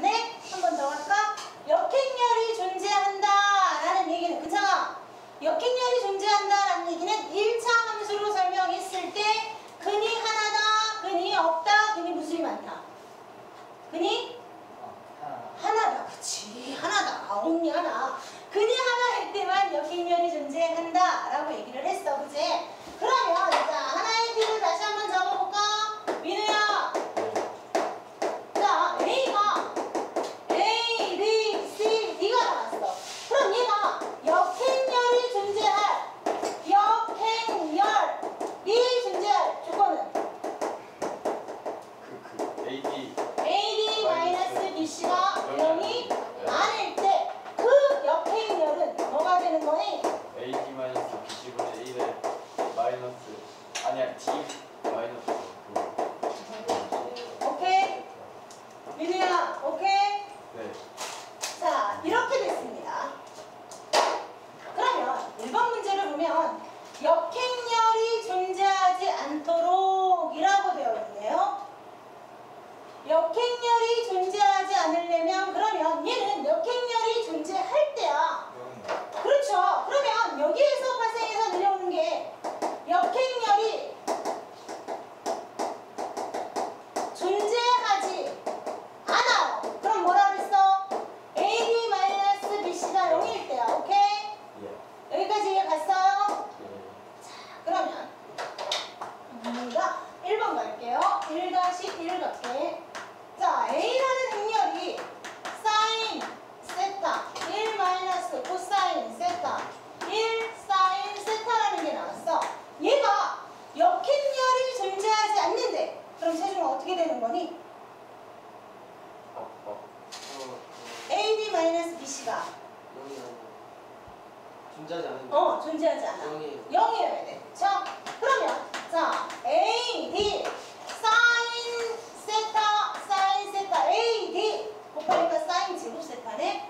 맞 존재하지 않는 어 존재하지 않아. 영이 0이어야 돼. 자, 그러면 자 A, D 사인 세타 사인 세타 A, D 곱하니까 사인 제곱 세타네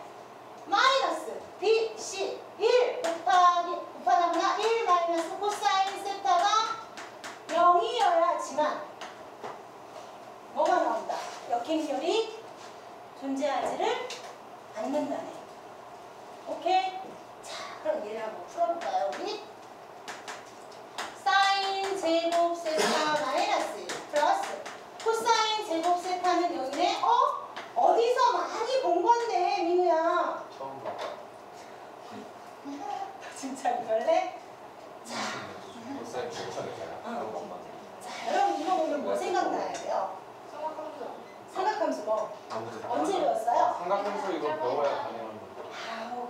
마이너스 B, C 1 곱하기 곱하다거나 1 마이너스 코사인 세타가 0이어야지만 뭐가 나온다? 역행렬이 존재하지를 않는다네. 오케이? 자, 그럼 얘를 한번 풀어볼까요, 우리? 사인 제곱 세타 마이너스 플러스 코사인 제곱 세타는 여기네. 어? 어디서 많이 본 건데, 민우야. 처음 봐. 진짜 이럴래? 못살 괜찮을까요? 어. 자, 여러분 이거 보면 뭐 생각나야 돼요? 삼각함수 뭐? 언제 배웠어요? 삼각함수 이거 배워야. 아우,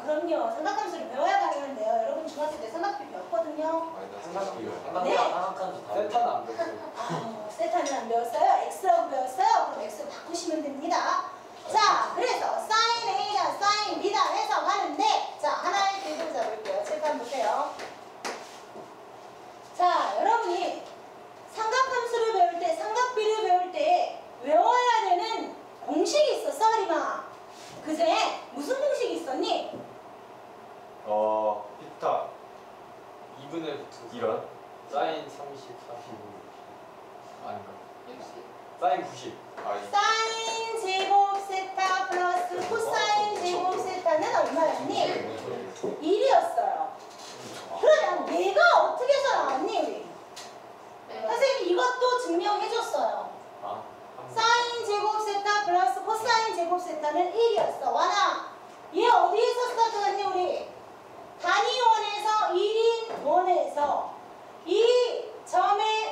그럼요. 삼각함수를 배워야 가능한데요. 여러분 중학교 때 삼각비 배웠거든요. 삼각비요. 네. 세타는 안 배웠어요. 아우, 세타는 안 배웠어요? X라고 배웠어요? 그럼 X 바꾸시면 됩니다. 자, 그래서 사인 A다, 사인 B다 해서 하는데 자, 하나의 길을 잡을게요. 칠판 보세요. 자, 여러분이 삼각함수를 배울 때, 삼각비를 배울 때 외워야 되는 공식이 있었어, 하리마. 그제? 어, 피타 2분의 루트 이런 사인 30, 45 아닌가? 사인 90 아니 사인 제곱 세타 플러스 코사인 제곱 세타는 얼마였니? 1이었어요. 그러면 얘가 어떻게 해서 나왔니, 우리? 선생님이 이것도 증명해줬어요. 아, 한 사인 제곱 세타 플러스 코사인 제곱 세타는 1이었어. 와나, 얘 어디에서 스타트했니, 우리? 단위원에서 1인 원에서 이 점의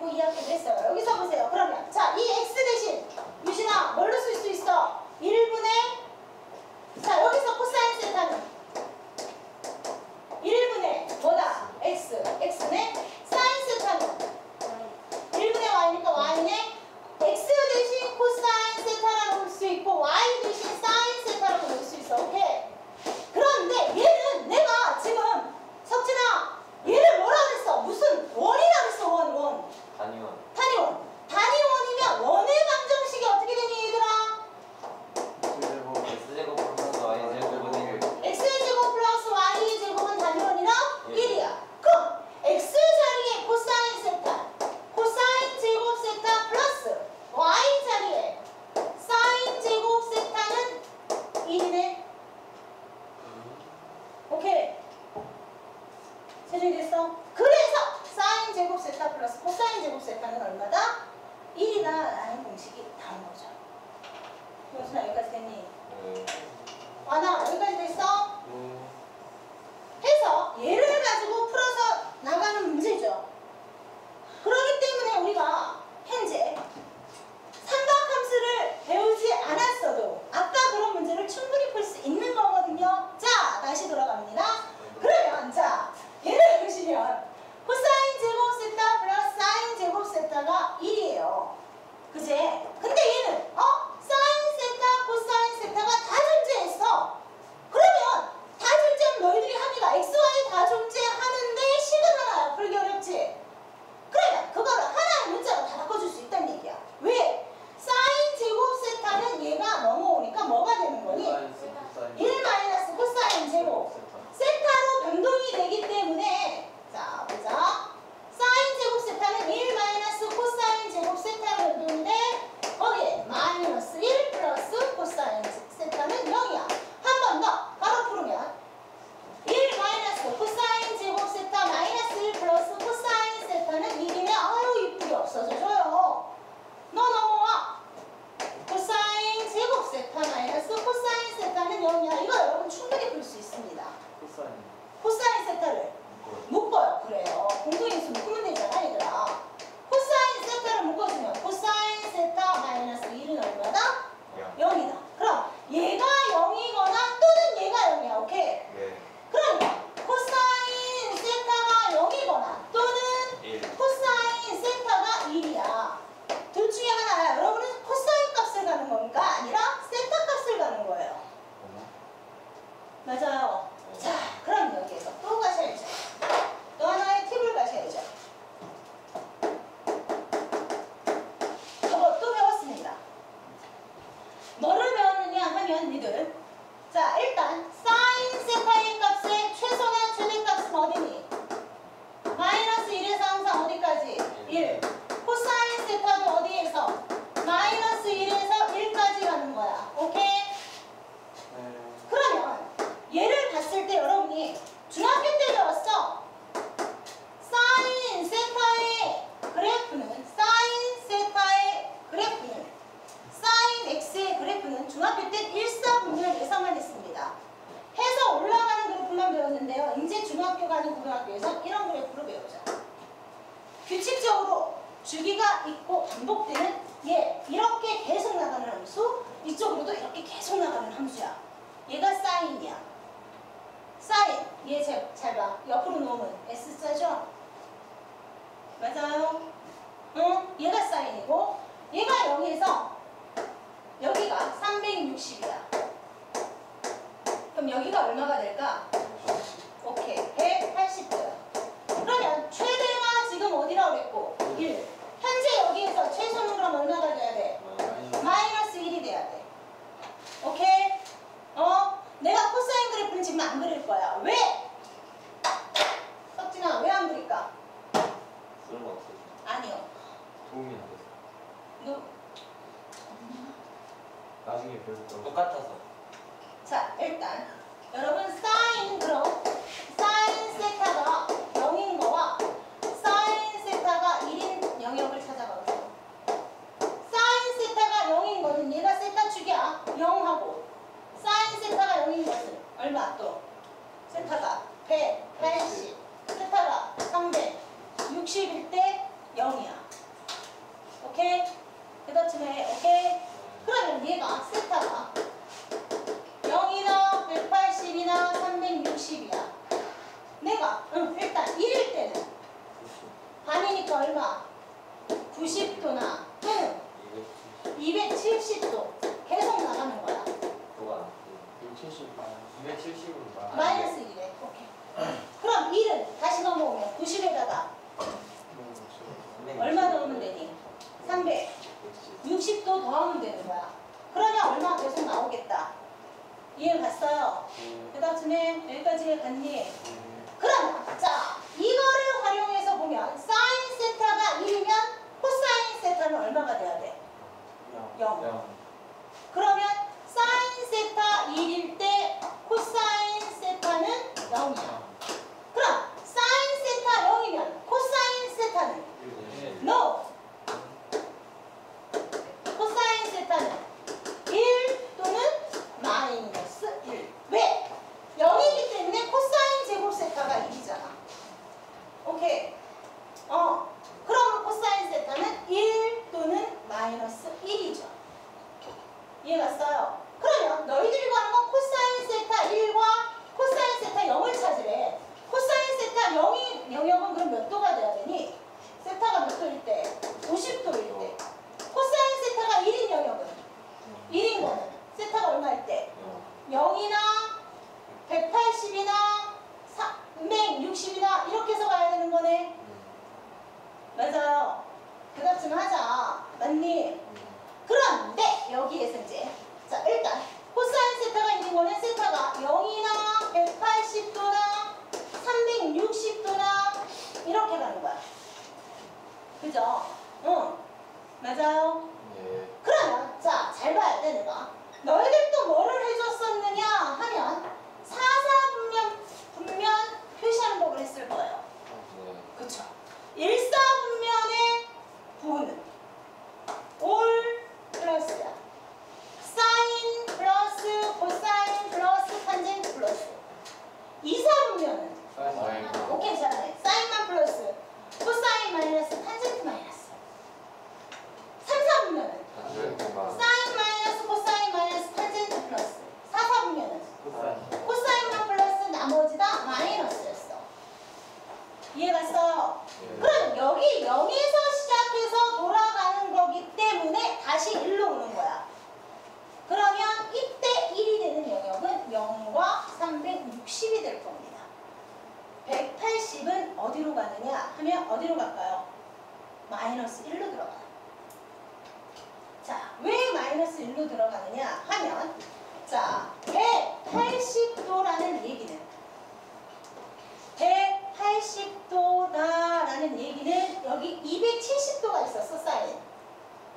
듣고 이야기를 했어요. 여기서 보세요. 그러면 자, 이 없는데요. 이제 중학교 가는 고등학교에서 이런 그래프로 배우죠. 규칙적으로 주기가 있고 반복되는 얘 이렇게 계속 나가는 함수 이쪽으로도 이렇게 계속 나가는 함수야. 얘가 사인이야. 사인 얘잘 봐. 옆으로 놓으면 S자죠? 맞아요? 응? 얘가 사인이고 얘가 여기에서 여기가 360이야. 그럼 여기가 얼마가 될까? Okay. 160도나 또는 270도 계속 나가는 거야. 270으로 마이너스 1에. 오케이. 그럼 1은 다시 넘어오면 90에다가 얼마 넣으면 되니? 300. 60도 더하면 되는 거야. 그러면 얼마 계속 나오겠다. 이해 갔어요? 대답쯤에 여기까지 갔니? 그럼 자 이거를 활용해서 보면 사인 세타가 1이면 코사인 세타는 얼마가 돼야 돼? 0. 0. 그런데 여기에서 이제 자 일단 코사인 세타가 1인 거는 세타가 0이나 180도나 360도나 이렇게 가는 거야. 그죠? 응. 맞아요. 그러면 자 잘 봐야 돼 내가 너희들 또 뭐를 해줬었느냐 하면 사사분면 분면 표시하는 법을 했을 거예요 그쵸 일사분면의 부호는 올 플러스야 사인 플러스 코사인 플러스 탄젠트 플러스 이사분면은 오케이 잘하네 사인만 플러스 코사인 마이너스 탄젠트 마이너스 삼사분면은 사인 마이너스 코사인 마이너스 탄젠트 플러스 사사분면은 코사인만 플러스 나머지 다 마이너스였어 이해갔어요? 그럼 여기 0에서 시작해서 돌아가는 거기 때문에 다시 1로 오는 거야 그러면 이때 1이 되는 영역은 0과 360이 될 겁니다 180은 어디로 가느냐 하면 어디로 갈까요? 마이너스 1로 들어가요 자, 왜 마이너스 1로 들어가느냐 하면 자, 180도라는 얘기는 180도다라는 얘기는 여기 270도가 있었어, 사인.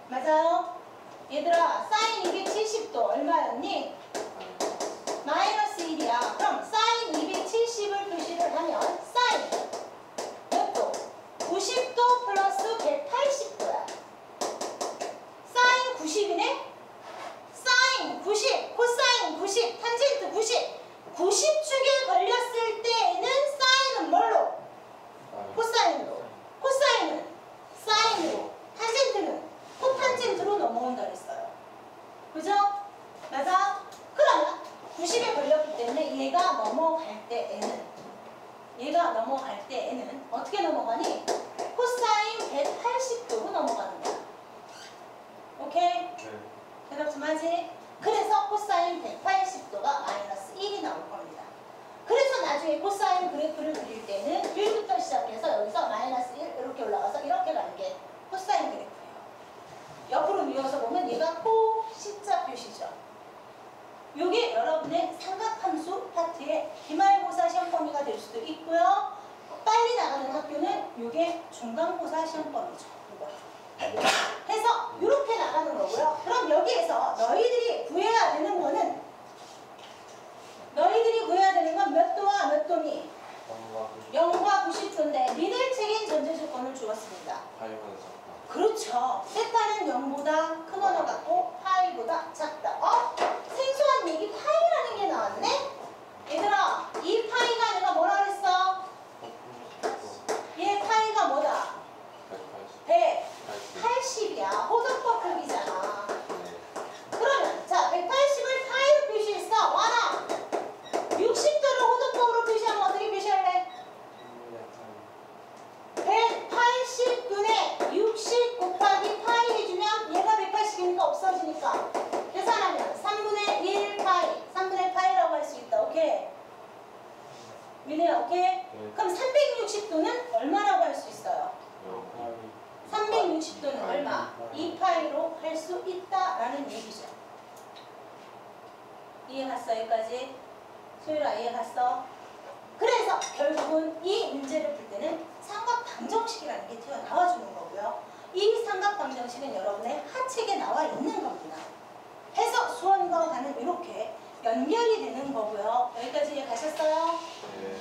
맞아요? 얘들아, 사인 270도 얼마였니? 마이너스 1이야. 그럼 사인 270을 표시를 하면 사인 몇 도? 90도 플러스 180도야. 사인 90이네? 사인 90, 코사인 90, 탄젠트 90. 90축에 걸렸을 때에는 사인은 뭘로? 코사인으로. 코사인은 사인으로. 탄젠트는 코탄젠트로 넘어온다 그랬어요. 그죠? 맞아? 그러면 90에 걸렸기 때문에 얘가 넘어갈 때에는 얘가 넘어갈 때에는 어떻게 넘어가니? 코사인 180도로 넘어가는 거야. 오케이? 대답 좀 하지? 그래서 코사인 180도가 마이너스 1이 나올 겁니다. 그래서 나중에 코사인 그래프를 그릴 때는 1부터 시작해서 여기서 마이너스 1 이렇게 올라가서 이렇게 가는 게 코사인 그래프예요. 옆으로 미워서 보면 얘가 코 C자 표시죠. 요게 여러분의 삼각함수 파트의 기말고사 시험 범위가 될 수도 있고요. 빨리 나가는 학교는 요게 중간고사 시험 범위죠. 이거. 해서 이렇게 나가는 거고요. 그럼 여기에서 너희들이 구해야 되는 거는 너희들이 구해야 되는 건 몇 도와 몇 도니? 0과 90도인데 니들 책임 전제 조건을 주었습니다. 그렇죠. 세타는 0보다 큰 언어 같고 파이보다 작다. 어? 생소한 얘기 파이라는 게 나왔네? 얘들아, 이 파이가 내가 뭐라 그랬어? 얘 파이가 뭐다? 180이야. 호등법 크기잖아. 그러면 자 180을 파이로 표시했어. 와라. 60도를 호등법으로 표시하면 어떻게 표시할래? 180분의 60 곱하기 네. 그럼 360도는 얼마라고 할 수 있어요? 여기 360도는 얼마? 2파이로 할 수 있다라는 얘기죠. 이해 갔어 여기까지? 소율아 이해 갔어? 그래서 결국은 이 문제를 풀 때는 삼각방정식이라는 게 튀어나와 주는 거고요. 이 삼각방정식은 여러분의 하책에 나와 있는 겁니다. 해서 수원과 가는 이렇게 연결이 되는 거고요. 여기까지 이해 가셨어요? 네.